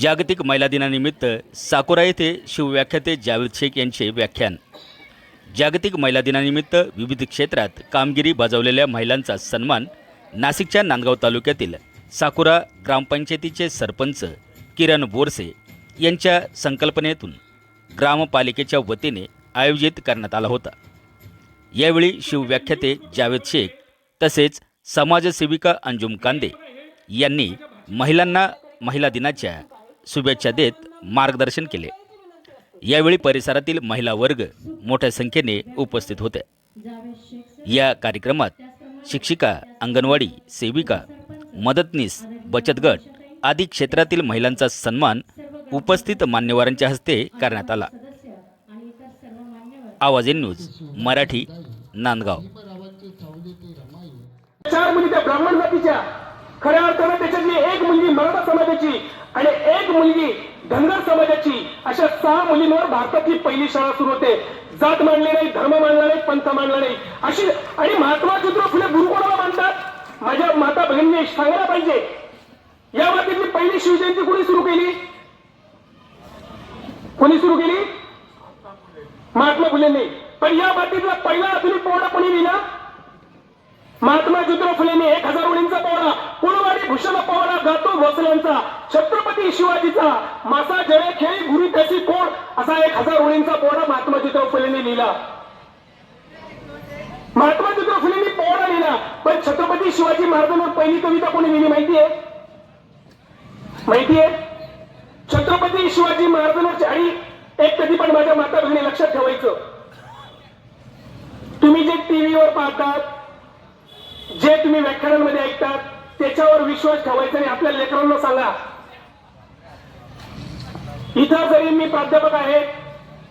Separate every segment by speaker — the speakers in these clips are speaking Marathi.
Speaker 1: जागतिक महिला दिनानिमित्त साकोरा येथे शिवव्याख्याते जावेद शेख यांचे व्याख्यान. जागतिक महिला दिनानिमित्त विविध क्षेत्रात कामगिरी बजावलेल्या महिलांचा सन्मान नाशिकच्या नांदगाव तालुक्यातील साकोरा ग्रामपंचायतीचे सरपंच किरण बोरसे यांच्या संकल्पनेतून ग्रामपालिकेच्या वतीने आयोजित करण्यात आला होता. यावेळी शिवव्याख्याते जावेद शेख तसेच समाजसेविका अंजुम कांदे यांनी महिलांना महिला दिनाच्या शुभेच्छा देत मार्गदर्शन केले. यावेळी परिसरातील महिला वर्ग मोठ्या संख्येने उपस्थित होते. या कार्यक्रमात शिक्षिका अंगणवाडी सेविका मदतनीस बचत गट आदी क्षेत्रातील महिलांचा सन्मान उपस्थित मान्यवरांच्या हस्ते करण्यात आला. आवाज इन न्यूज मराठी नांदगाव.
Speaker 2: चार त्या ब्राह्मण जातीच्या. खऱ्या अर्थानं त्याच्यातली एक मुलगी मराठा समाजाची आणि एक मुलगी धनगर समाजाची अशा सहा मुलींवर भारतातली पहिली शाळा सुरू होते. जात मानली नाही धर्म मांडला नाही पंथ मांडला नाही. अशी आणि महात्मा ज्योतिराव फुले गुरु कोणाला मानतात. माझ्या माता बहिणीने सांगायला पाहिजे. या मातीतली पहिली शिवजयंती कोणी सुरू केली? कोणी सुरू केली? महात्मा फुलेंनी. पण या मातीतला पहिला आधुनिक पोवाडा कोणी लिहिला महात्मा ज्योतिराव फुलेंनी. एक हजार मुलींचा पोवाडा कुळवाडी भूषण गातो भोसल्यांचा छत्रपती शिवाजीचा. मासा जळे खेळी गुरु त्याची कोण? असा एक हजार ओळींचा पोहरा महात्मा ज्योतिराव फुलेंनी लिहिला. महात्मा ज्योतिराव फुलेंनी पोहरा लिहिला. पण छत्रपती शिवाजी महाराजांवर पहिली कविता कोणी लिहिली माहितीये? माहितीये? छत्रपती शिवाजी महाराजांवरची आणि एक कधी पण माझ्या माता बहिणी लक्षात ठेवायचं. तुम्ही जे टीव्हीवर पाहतात जे तुम्ही व्याख्यानांमध्ये ऐकतात त्याच्यावर विश्वास ठेवायचा आणि आपल्या लेकरांना सांगा. इथं जरी मी प्राध्यापक आहे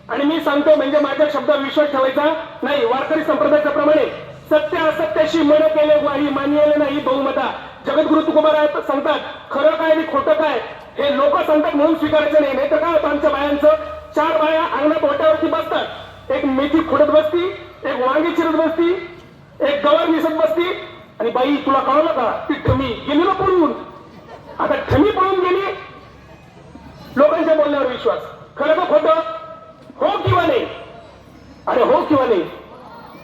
Speaker 2: आणि मी सांगतो म्हणजे माझ्या शब्दावर विश्वास ठेवायचा नाही. वारकरी संप्रदायाच्या प्रमाणे सत्य असत्याशी मन केले वाही मान्यले नाही बहुमता. जगद्गुरु तुकुमार सांगतात खरं काय आणि खोटं काय? हे लोक सांगतात म्हणून स्वीकारायचं नाही. नाही तर काय होतं? आमच्या बायांचं चार बाया अंगणात ओट्यावरती बसतात. एक मेथी खोडत बसती एक वांगी चिरत बसती एक गवर निसत बसती आणि बाई तुला कळलं का? ती ठमी गेली ना पळून? आता ठमी पळून गेली? लोकांच्या बोलण्यावर विश्वास. खरं का खोट? हो किंवा नाही? अरे हो किंवा नाही?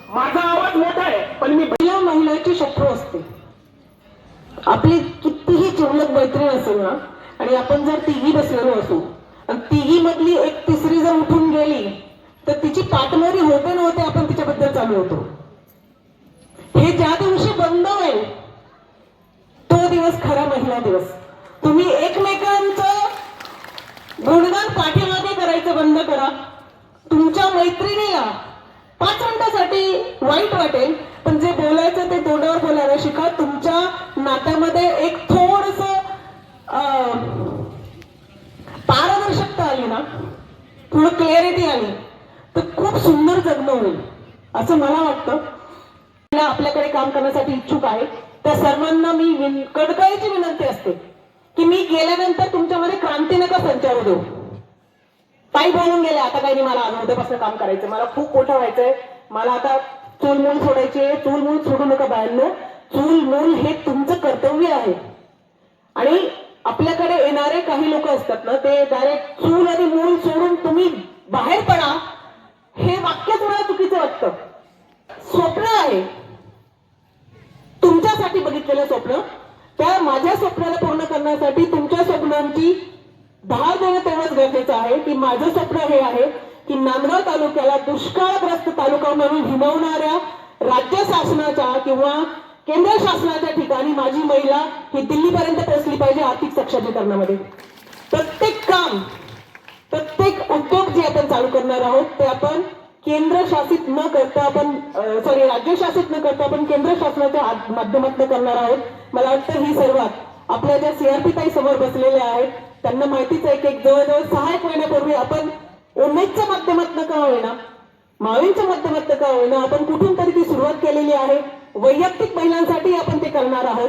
Speaker 2: माझा आवाज मोठा आहे पण मी
Speaker 3: पहिल्या महिलाची शत्रू असते. आपली कितीही चिमलक मैत्रीण असेल ना आणि आपण जर तिघी बसलेलो असू आणि तिघी मधली एक तिसरी जर उठून गेली तर तिची पाठमोरी होते नव्हते आपण तिच्याबद्दल चालू होतो. हे ज्या दिवशी बंद होईल. तो दिवस खरा महिला दिवस. तुम्ही एकमेकांचं गुणगान पाठीमागे करायचं बंद करा. तुमच्या मैत्रिणीला पाच मिनिटासाठी वाईट वाटेल पण जे बोलायचं ते तोंडावर बोलायला शिका. तुमच्या नात्यामध्ये एक थोडस पारदर्शकता आली ना थोडं क्लॅरिटी आली तर खूप सुंदर जगणं होईल असं मला वाटतं. महिला आपल्याकडे काम करण्यासाठी इच्छुक आहे त्या सर्वांना मी विन- कडकळीची विनंती असते की मी गेल्यानंतर तुमच्यामध्ये क्रांती नका संचारू देऊ. ताई बोलून गेले आता काही नाही मला आज काम करायचं मला खूप मोठं व्हायचंय मला आता चूल मूल सोडायची आहे चूल मूल सोडू नका बाहेरनं चूल मूल हे तुमचं कर्तव्य आहे. आणि आपल्याकडे येणारे काही लोक असतात ना ते डायरेक्ट चूल आणि मूल सोडून तुम्ही बाहेर पडा हे वाक्य थोडं चुकीचं वाटतं स्वप्न आहे तुमच्यासाठी स्वप्न त्या माझ्या स्वप्नाला पूर्ण करण्यासाठी तुमच्या स्वप्नांची धार देणं तेवढंच गरजेचं आहे की माझं स्वप्न हे आहे की नांदगाव तालुक्याला दुष्काळग्रस्त तालुका म्हणून हिमवणाऱ्या राज्य शासनाच्या किंवा केंद्र शासनाच्या ठिकाणी माझी महिला ही दिल्लीपर्यंत पोहोचली पाहिजे आर्थिक सक्षमीकरणामध्ये. प्रत्येक काम प्रत्येक उद्योग जे आपण चालू करणार आहोत ते आपण केंद्र शासित न करता आपण सॉरी राज्य शासित न करता आपण केंद्र शासनाच्या माध्यमातून करणार आहोत. मला वाटतं ही सर्वात आपल्या ज्या सीआरपी ताई समोर बसलेल्या आहेत त्यांना माहितीच आहे की एक जवळजवळ सहा एक महिन्यापूर्वी आपण उमेदच्या माध्यमातून का होईना मावींच्या माध्यमातून का होईना आपण कुठून तरी ती सुरुवात केलेली आहे. वैयक्तिक महिलांसाठी आपण ते करणार आहोत.